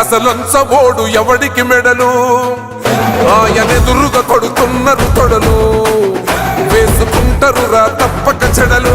అసలంచబోడు ఎవడికి మెడలు? ఆయనెదురుగా కొడుతున్నారు తొడలు వేసుకుంటారు రా తప్పక చెడలు.